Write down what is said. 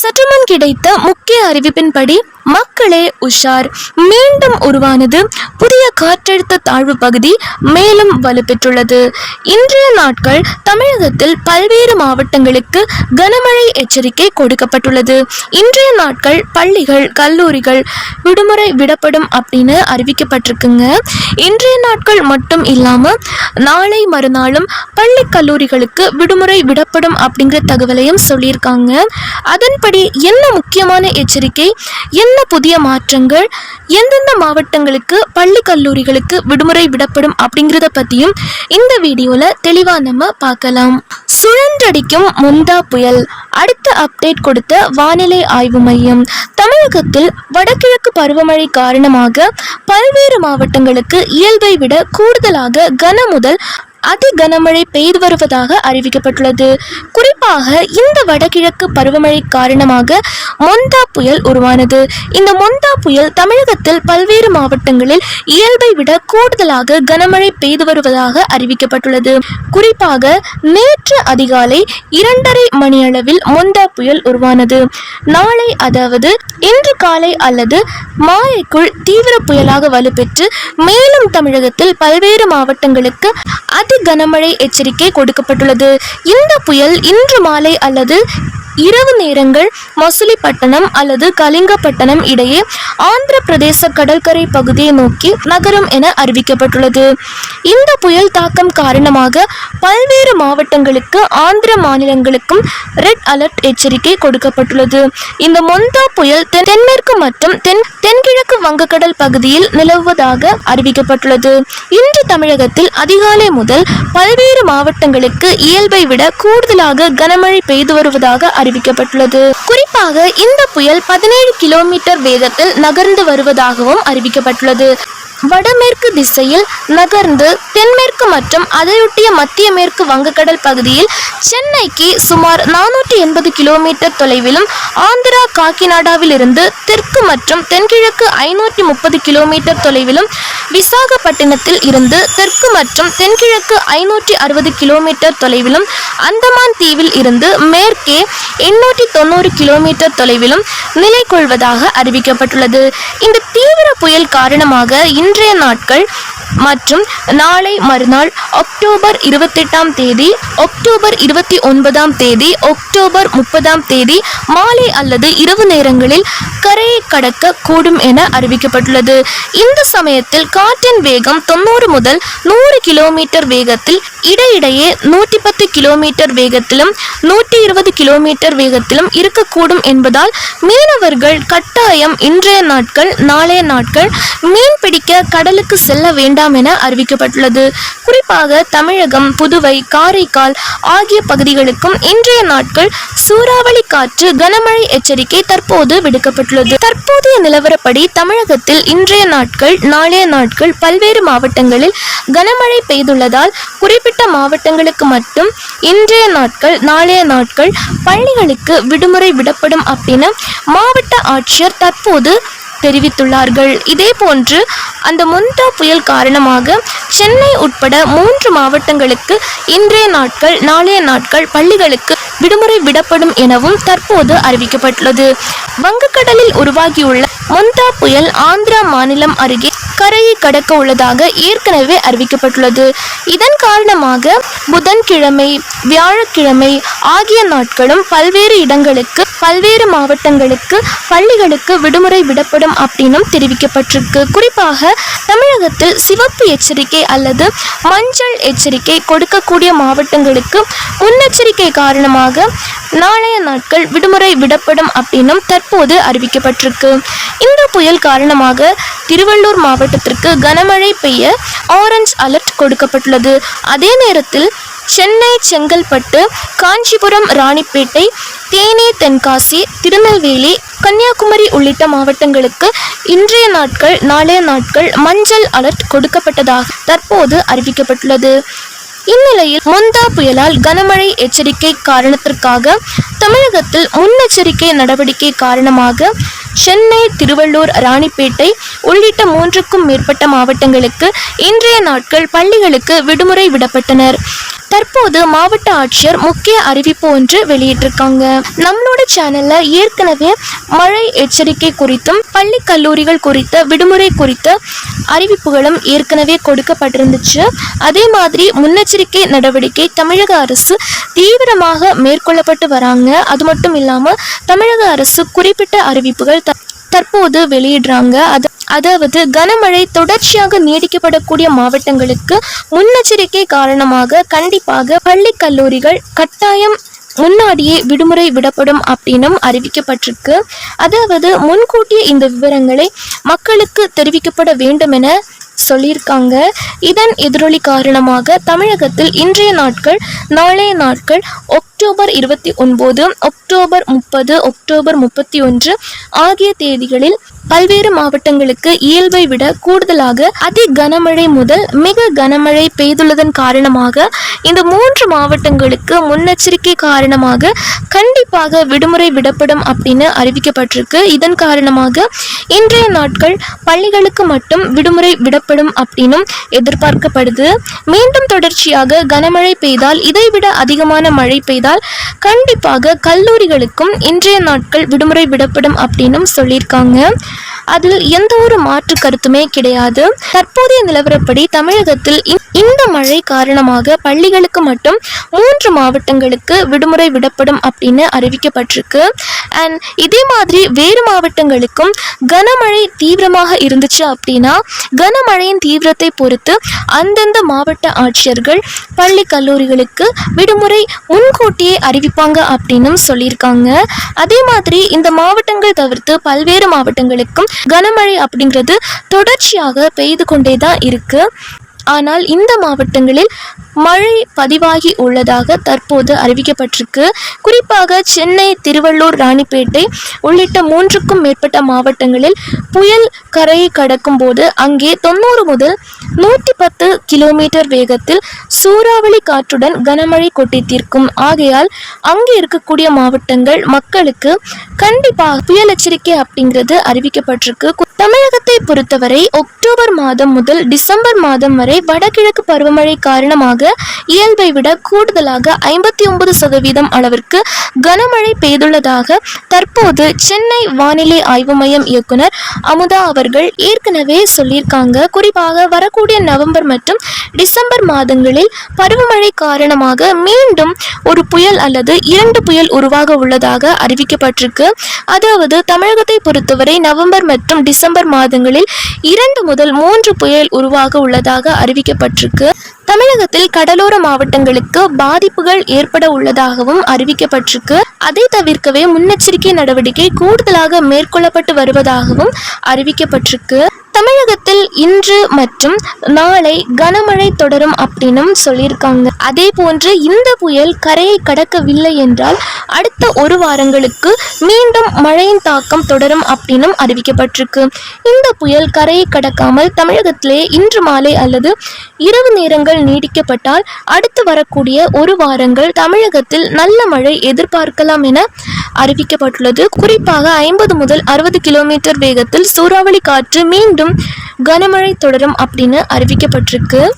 சற்றுமுன் கிடைத்த முக்கிய அறிவிப்பின்படி மக்களே உஷார். மீண்டும் உருவானது புதிய காற்றழுத்த தாழ்வு பகுதி மேலும் வலுப்பெற்றுள்ளது. இன்றைய நாட்கள் தமிழகத்தில் பல்வேறு மாவட்டங்களுக்கு கனமழை எச்சரிக்கை கொடுக்கப்பட்டுள்ளது. இன்றைய நாட்கள் பள்ளிகள் கல்லூரிகள் விடுமுறை விடப்படும் அப்படின்னு அறிவிக்கப்பட்டிருக்குங்க. இன்றைய நாட்கள் மட்டும் இல்லாமல் நாளை மறுநாளும் பள்ளி கல்லூரிகளுக்கு விடுமுறை விடப்படும் அப்படிங்கிற தகவலையும் சொல்லியிருக்காங்க. அதன்படி என்ன முக்கியமான எச்சரிக்கை? என்ன புதிய மாற்றங்கள்? எந்தெந்த மாவட்டங்களுக்கு பள்ளி கல்லூரிகளுக்கு விடுமுறை விடப்படும் அப்படிங்கிறத பற்றியும் இந்த வீடியோவில் தெளிவாக நம்ம பார்க்கலாம். சுழன்றடிக்கும் முந்தா புயல். அடுத்த அப்டேட் கொடுத்த வானிலை ஆய்வு மையம். தமிழகத்தில் வடகிழக்கு பருவமழை காரணமாக பல்வேறு மாவட்டங்களுக்கு இயல்பை விட கூடுதலாக கன முதல் அதி கனமழை பெய்து வருவதாக அறிவிக்கப்பட்டுள்ளது. குறிப்பாக இந்த வடகிழக்கு பருவமழை காரணமாக மொந்தா புயல் உருவானது. இந்த மொந்தா புயல் தமிழகத்தில் பல்வேறு மாவட்டங்களில் இயல்பை விட கூடுதலாக கனமழை பெய்து வருவதாக அறிவிக்கப்பட்டுள்ளது. குறிப்பாக நேற்று அதிகாலை இரண்டரை மணியளவில் மொந்தா புயல் உருவானது. நாளை அதாவது இன்று காலை அல்லது மாலைக்குள் தீவிர புயலாக வலுப்பெற்று மேலும் தமிழகத்தில் பல்வேறு மாவட்டங்களுக்கு அதி கனமழை எச்சரிக்கை கொடுக்கப்பட்டுள்ளது. இந்த புயல் இன்று மாலை அல்லது இரவு நேரங்கள் மசுலிப்பட்டினம் அல்லது கலிங்கப்பட்டணம் இடையே ஆந்திர பிரதேச கடற்கரை பகுதியை நோக்கி நகரும் என அறிவிக்கப்பட்டுள்ளது. இந்த புயல் தாக்கம் காரணமாக பல்வேறு மாவட்டங்களுக்கு ஆந்திர மாநிலங்களுக்கும் ரெட் அலர்ட் எச்சரிக்கை கொடுக்கப்பட்டுள்ளது. இந்த மொந்தா புயல் தென்- தென்மேற்கு மற்றும் தென் தென்கிழக்கு வங்கக்கடல் பகுதியில் நிலவுவதாக அறிவிக்கப்பட்டுள்ளது. இன்று தமிழகத்தில் அதிகாலை முதல் பல்வேறு மாவட்டங்களுக்கு இயல்பை விட கூடுதலாக கனமழை பெய்து வருவதாக அறிவிக்கப்பட்டுள்ளது. குறிப்பாக இந்த புயல் பதினேழு கிலோமீட்டர் வேகத்தில் நகர்ந்து வருவதாகவும் அறிவிக்கப்பட்டுள்ளது. வடமேற்கு திசையில் நகர்ந்து தென்மேற்கு மற்றும் அதையொட்டிய மத்திய மேற்கு வங்கக்கடல் பகுதியில் சென்னைக்கு சுமார் நானூற்றி எண்பது கிலோமீட்டர் தொலைவிலும் ஆந்திரா காக்கிநாடாவில் இருந்து தெற்கு மற்றும் தென்கிழக்கு ஐநூற்றி முப்பது கிலோமீட்டர் தொலைவிலும் விசாகப்பட்டினத்தில் இருந்து தெற்கு மற்றும் தென்கிழக்கு ஐநூற்றி அறுபது கிலோமீட்டர் தொலைவிலும் அந்தமான் தீவில் இருந்து மேற்கே எண்ணூற்றி தொண்ணூறு கிலோமீட்டர் தொலைவிலும் நிலை கொள்வதாக அறிவிக்கப்பட்டுள்ளது. இந்த தீவிர புயல் காரணமாக இன்றைய நாட்கள் மற்றும் நாளை மறுநாள் அக்டோபர் இருபத்தெட்டாம் தேதி அக்டோபர் இருபத்தி ஒன்பதாம் தேதி அக்டோபர் முப்பதாம் தேதி மாலை அல்லது இரவு நேரங்களில் கரையை கடக்க கூடும் என அறிவிக்கப்பட்டுள்ளது. இந்த சமயத்தில் காற்றின் வேகம் தொண்ணூறு முதல் நூறு கிலோமீட்டர் வேகத்தில் இடையிடையே நூற்றி பத்து கிலோமீட்டர் வேகத்திலும் நூற்றி இருபது கிலோமீட்டர் வேகத்திலும் இருக்கக்கூடும் என்பதால் மீனவர்கள் கட்டாயம் இன்றைய நாட்கள் நாளைய நாட்கள் மீன் பிடிக்க கடலுக்கு செல்ல வேண்டாம் என அறிவிக்கப்பட்டுள்ளது. குறிப்பாக தமிழகம் புதுவை காரைக்கால் ஆகிய பகுதிகளுக்கும் இன்றைய நாட்கள் சூறாவளி காற்று கனமழை எச்சரிக்கை தற்போது விடுக்கப்பட்டுள்ளது. தற்போதைய நிலவரப்படி தமிழகத்தில் இன்றைய நாட்கள் நாளைய நாட்கள் பல்வேறு மாவட்டங்களில் கனமழை பெய்துள்ளதால் குறிப்பிட்ட மாவட்டங்களுக்கு மட்டும் இன்றைய நாட்கள் நாளைய நாட்கள் பள்ளிகளுக்கு விடுமுறை விடப்படும் அப்படின்னு மாவட்ட ஆட்சியர் தற்போது தெரிவித்துள்ளார்கள். இதே போன்று அந்த முந்தா புயல் காரணமாக சென்னை உட்பட மூன்று மாவட்டங்களுக்கு இன்றைய நாட்கள் நாளைய நாட்கள் பள்ளிகளுக்கு விடுமுறை விடப்படும் எனவும் தற்போது அறிவிக்கப்பட்டுள்ளது. வங்கக்கடலில் உருவாகியுள்ள முந்தா புயல் ஆந்திரா மாநிலம் அருகே கரையை கடக்க உள்ளதாக ஏற்கனவே அறிவிக்கப்பட்டுள்ளது. இதன் காரணமாக புதன்கிழமை வியாழக்கிழமை ஆகிய நாட்களும் பல்வேறு இடங்களுக்கு பல்வேறு மாவட்டங்களுக்கு பள்ளிகளுக்கு விடுமுறை விடப்படும் அப்படின்னும் தெரிவிக்கப்பட்டிருக்கு. குறிப்பாக தமிழகத்தில் சிவப்பு எச்சரிக்கை அல்லது மஞ்சள் எச்சரிக்கை கொடுக்கக்கூடிய மாவட்டங்களுக்கு முன்னெச்சரிக்கை காரணமாக நாளைய நாட்கள் விடுமுறை விடப்படும் அப்படின்னும் தற்போது அறிவிக்கப்பட்டிருக்கு. இந்த புயல் காரணமாக திருவள்ளூர் மாவட்டத்திற்கு கனமழை பெய்ய ஆரஞ்ச் அலர்ட் கொடுக்கப்பட்டுள்ளது. அதே நேரத்தில் சென்னை செங்கல்பட்டு காஞ்சிபுரம் ராணிப்பேட்டை தேனி தென்காசி திருநெல்வேலி கன்னியாகுமரி உள்ளிட்ட மாவட்டங்களுக்கு இன்றைய நாட்கள் நாளைய நாட்கள் மஞ்சள் அலர்ட் கொடுக்கப்பட்டதாக தற்போது அறிவிக்கப்பட்டுள்ளது. இந்நிலையில் முந்தா புயலால் கனமழை எச்சரிக்கை காரணத்திற்காக தமிழகத்தில் முன்னெச்சரிக்கை நடவடிக்கை காரணமாக சென்னை திருவள்ளூர் ராணிப்பேட்டை உள்ளிட்ட மூன்றுக்கும் மேற்பட்ட மாவட்டங்களுக்கு இன்றைய நாட்கள் பள்ளிகளுக்கு விடுமுறை விடப்பட்டனர். தற்போது மாவட்ட ஆட்சியர் முக்கிய அறிவிப்பு ஒன்று வெளியிட்டிருக்காங்க. நம்மளோட சேனல்ல ஏற்கனவே மழை எச்சரிக்கை குறித்தும் பள்ளி கல்லூரிகள் குறித்த விடுமுறை குறித்த அறிவிப்புகளும் ஏற்கனவே கொடுக்கப்பட்டிருந்துச்சு. அதே மாதிரி முன்னெச்சரிக்கை நடவடிக்கை தமிழக அரசு தீவிரமாக மேற்கொள்ளப்பட்டு வராங்க. அது மட்டும் இல்லாமல் தமிழக அரசு குறிப்பிட்ட அறிவிப்புகள் த- தற்போது வெளியிடுறாங்க. அது அதாவது கனமழை தொடர்ச்சியாக நீடிக்கப்படக்கூடிய மாவட்டங்களுக்கு முன்னெச்சரிக்கை காரணமாக கண்டிப்பாக பள்ளி கல்லூரிகள் கட்டாயம் முன்னாடியே விடுமுறை விடப்படும் அப்படின்னும் அறிவிக்கப்பட்டிருக்கு. அதாவது முன்கூட்டியே இந்த விவரங்களை மக்களுக்கு தெரிவிக்கப்பட வேண்டும் என சொல்லியிருக்காங்க. இதன் எதிரொலி காரணமாக தமிழகத்தில் இன்றைய நாட்கள் நாளைய நாட்கள் அக்டோபர் இருபத்தி ஒன்பது அக்டோபர் முப்பது அக்டோபர் முப்பத்தி ஒன்று ஆகிய தேதிகளில் பல்வேறு மாவட்டங்களுக்கு இயல்பை விட கூடுதலாக அதி கனமழை முதல் மிக கனமழை பெய்துள்ளதன் காரணமாக இந்த மூன்று மாவட்டங்களுக்கு முன்னெச்சரிக்கை காரணமாக கண்டிப்பாக விடுமுறை விடப்படும் அப்படின்னு அறிவிக்கப்பட்டிருக்கு. இதன் காரணமாக இன்றைய நாட்கள் பள்ளிகளுக்கு மட்டும் விடுமுறை விடப்படும் அப்படின்னும் எதிர்பார்க்கப்படுது. மீண்டும் தொடர்ச்சியாக கனமழை பெய்தால் இதைவிட அதிகமான மழை பெய்தால் கண்டிப்பாக கல்லூரிகளுக்கும் இன்றைய நாட்கள் விடுமுறை விடப்படும் அப்படின்னும் சொல்லியிருக்காங்க. அதில் எந்த ஒரு மாற்று கருத்துமே கிடையாது. தற்போதைய நிலவரப்படி தமிழகத்தில் இந்த மழை காரணமாக பள்ளிகளுக்கு மட்டும் மூன்று மாவட்டங்களுக்கு விடுமுறை விடப்படும் அப்படின்னு அறிவிக்கப்பட்டிருக்கு. அண்ட் இதே மாதிரி வேறு மாவட்டங்களுக்கும் கனமழை தீவிரமாக இருந்துச்சு அப்படின்னா கனமழையின் தீவிரத்தை பொறுத்து அந்தந்த மாவட்ட ஆட்சியர்கள் பள்ளி கல்லூரிகளுக்கு விடுமுறை முன்கூட்டியே அறிவிப்பாங்க அப்படின்னும் சொல்லியிருக்காங்க. அதே மாதிரி இந்த மாவட்டங்கள் தவிர்த்து பல்வேறு மாவட்டங்களுக்கு மாவட்டங்களுக்கும் கனமழை அப்படிங்கிறது தொடர்ச்சியாக பெய்து கொண்டே தான் இருக்கு. ஆனால் இந்த மாவட்டங்களில் மழை பதிவாகி உள்ளதாக தற்போது அறிவிக்கப்பட்டிருக்கு. குறிப்பாக சென்னை திருவள்ளூர் ராணிப்பேட்டை உள்ளிட்ட மூன்றுக்கும் மேற்பட்ட மாவட்டங்களில் புயல் கரையை கடக்கும் போது அங்கே தொண்ணூறு முதல் நூற்றி பத்து கிலோமீட்டர் வேகத்தில் சூறாவளி காற்றுடன் கனமழை கொட்டி தீர்க்கும். ஆகையால் அங்கே இருக்கக்கூடிய மாவட்டங்கள் மக்களுக்கு கண்டிப்பாக புயல் எச்சரிக்கை அப்படிங்கிறது அறிவிக்கப்பட்டிருக்கு. தமிழகத்தை பொறுத்தவரை அக்டோபர் மாதம் முதல் டிசம்பர் மாதம் வரை வடகிழக்கு பருவமழை காரணமாக இயல்பை விட கூடுதலாக ஐம்பத்தி ஒன்பது சதவீதம் அளவிற்கு கனமழை பெய்துள்ளதாக தற்போது சென்னை வானிலை ஆய்வு மையம் இயக்குனர் அமுதா அவர்கள் ஏற்கனவே சொல்லியிருக்காங்க. குறிப்பாக வரக்கூடிய நவம்பர் மற்றும் டிசம்பர் மாதங்களில் பருவமழை காரணமாக மீண்டும் ஒரு புயல் அல்லது இரண்டு புயல் உருவாக உள்ளதாக அறிவிக்கப்பட்டிருக்கு. அதாவது தமிழகத்தை பொறுத்தவரை நவம்பர் மற்றும் டிசம்பர் மாதங்களில் இரண்டு முதல் மூன்று புயல் உருவாக உள்ளதாக அறிவிக்கப்பட்டிருக்கு. தமிழகத்தில் கடலோர மாவட்டங்களுக்கு பாதிப்புகள் ஏற்பட உள்ளதாகவும் அறிவிக்கப்பட்டிருக்கு. அதை தவிர்க்கவே முன்னெச்சரிக்கை நடவடிக்கை கூடுதலாக மேற்கொள்ளப்பட்டு வருவதாகவும் அறிவிக்கப்பட்டிருக்கு. தமிழகத்தில் இன்று மற்றும் நாளை கனமழை தொடரும் அப்படின்னும் சொல்லியிருக்காங்க. அதே போன்று இந்த புயல் கரையை கடக்கவில்லை என்றால் அடுத்த ஒரு வாரங்களுக்கு மீண்டும் மழையின் தாக்கம் தொடரும் அப்படின்னும் அறிவிக்கப்பட்டிருக்கு. இந்த புயல் கரையை கடக்காமல் தமிழகத்திலே இன்று மாலை அல்லது இரவு நேரங்கள் நீடிக்கப்பட்டால் அடுத்து வரக்கூடிய ஒரு வாரங்கள் தமிழகத்தில் நல்ல மழை எதிர்பார்க்கலாம் என அறிவிக்கப்பட்டுள்ளது. குறிப்பாக ஐம்பது முதல் அறுபது கிலோமீட்டர் வேகத்தில் சூறாவளி காற்று மீண்டும் கனமழை தொடரும் அப்படின்னு அறிவிக்கப்பட்டிருக்கு.